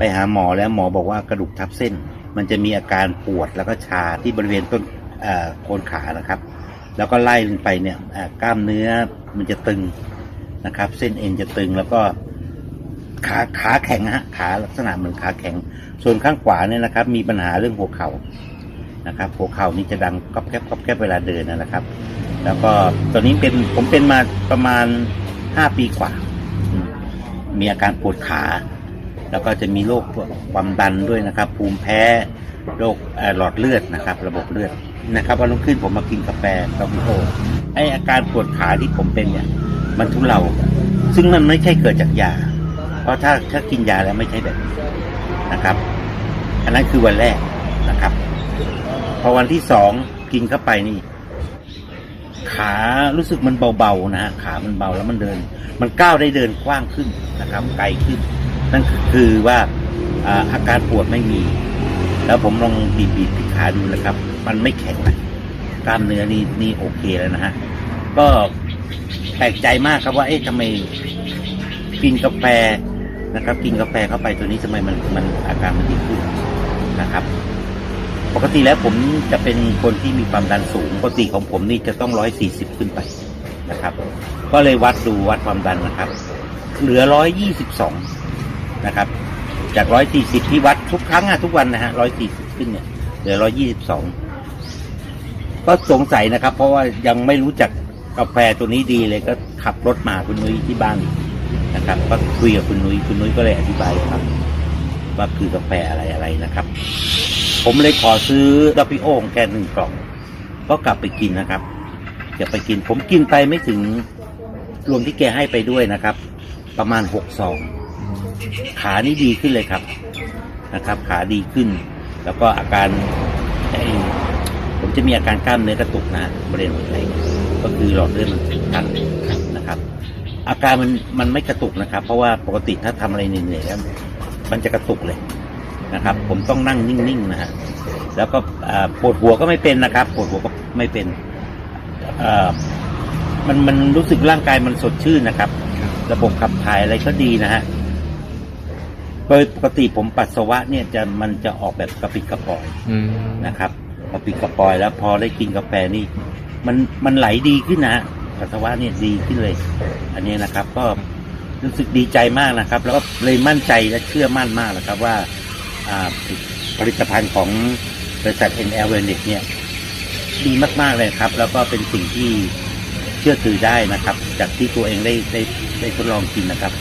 ไปหาหมอแล้วหมอบอกว่ากระดูกทับเส้น มันจะมีอาการปวดแล้วก็ชาที่บริเวณต้นเอ่อโคนขานะครับ แล้วก็ไล่ลงไปเนี่ยกล้ามเนื้อมันจะตึงนะครับ เส้นเอ็นจะตึงแล้วก็ขาขาแข็งฮะขาลักษณะเหมือนขาแข็ง ส่วนข้างขวาเนี่ยนะครับ มีปัญหาเรื่องหัวเข่านะครับ หัวเข่านี่จะดังก๊อบแก๊บก๊อบแก๊บเวลาเดินนะครับ แล้วก็ตอนนี้เป็นผมเป็นมาประมาณห้าปีกว่า มีอาการปวดขา แล้วก็จะมีโรคความดันด้วยนะครับ ภูมิแพ้โรคหลอดเลือดนะครับ ระบบเลือดนะครับวันรุ่งขึ้นผมมากินกาแฟตอมิโอไออาการปวดขาที่ผมเป็นเนี่ย มันทุเลาซึ่งมันไม่ใช่เกิดจากยา เพราะถ้าถ้ากินยาแล้วไม่ใช่แบบนี้นะครับ อันนั้นคือวันแรกนะครับ พอวันที่สองกินเข้าไปนี่ ขารู้สึกมันเบาๆนะฮะขามันเบาแล้วมันเดิน มันก้าวได้เดินกว้างขึ้นนะครับ ไกลขึ้น นั่นคือว่าอาอาการปวดไม่มี แล้วผมลองบีบบีบที่ขาดูนะครับ มันไม่แข็งนะกล้ามเนื้อนี่นี่โอเคแล้วนะฮะก็แปลกใจมากครับว่า เอ๊ะทำไมกินกาแฟนะครับ กินกาแฟเข้าไปตัวนี้ทำไมมันมันอาการมันดีขึ้นนะครับ ปกติแล้วผมจะเป็นคนที่มีความดันสูงปกติของผมนี่จะต้องร้อยสี่สิบขึ้นไปนะครับ ก็เลยวัดดูวัดความดันนะครับ เหลือร้อยยี่สิบสอง นะครับ จากร้อยสี่สิบที่วัดทุกครั้งอะทุกวันนะฮะร้อยสี่สิบขึ้นเนี่ยเหลือร้อยยี่สิบสองก็สงสัยนะครับ เพราะว่ายังไม่รู้จักกาแฟตัวนี้ดีเลยก็ขับรถมาคุณนุ้ยที่บ้านนะครับ ก็คุยกับคุณนุ้ยคุณนุ้ยก็เลยอธิบายครับ ว่าคือกาแฟอะไรอะไรนะครับ ผมเลยขอซื้อดับปิโอของแกหนึ่งกล่อง ก็กลับไปกินนะครับจะไปกิน ผมกินไปไม่ถึงรวมที่แกให้ไปด้วยนะครับ ประมาณหกซอง ขานี่ดีขึ้นเลยครับนะครับ ขาดีขึ้น แล้วก็อาการผมจะมีอาการกล้ามเนื้อกระตุกนะบริเวณหัวใจก็คือหลอดเลือดมันตันนะครับ อาการมันมันไม่กระตุกนะครับ เพราะว่าปกติถ้าทำอะไรเหนื่อยๆแล้วมันจะกระตุกเลยนะครับ ผมต้องนั่งนิ่งๆนะฮะแล้วก็ปวดหัวก็ไม่เป็นนะครับ ปวดหัวก็ไม่เป็นมันมันรู้สึกร่างกายมันสดชื่นนะครับ ระบบขับถ่ายอะไรก็ดีนะฮะ โดยปกติผมปัสสาวะเนี่ยจะมันจะออกแบบกระปิดกระปอยอืมนะครับกระปิดกระปอยแล้วพอได้กินกาแฟนี่มันมันไหลดีขึ้นนะฮะปัสสาวะเนี่ยดีขึ้นเลย อันนี้นะครับ ก็รู้สึกดีใจมากนะครับ แล้วก็เลยมั่นใจและเชื่อมั่นมากนะครับว่าอ่าผลิตภัณฑ์ของบริษัท NL Wellness เนี่ยดีมากๆเลยครับ แล้วก็เป็นสิ่งที่เชื่อถือได้นะครับ จากที่ตัวเองได้ได้ได้ทดลองกินนะครับ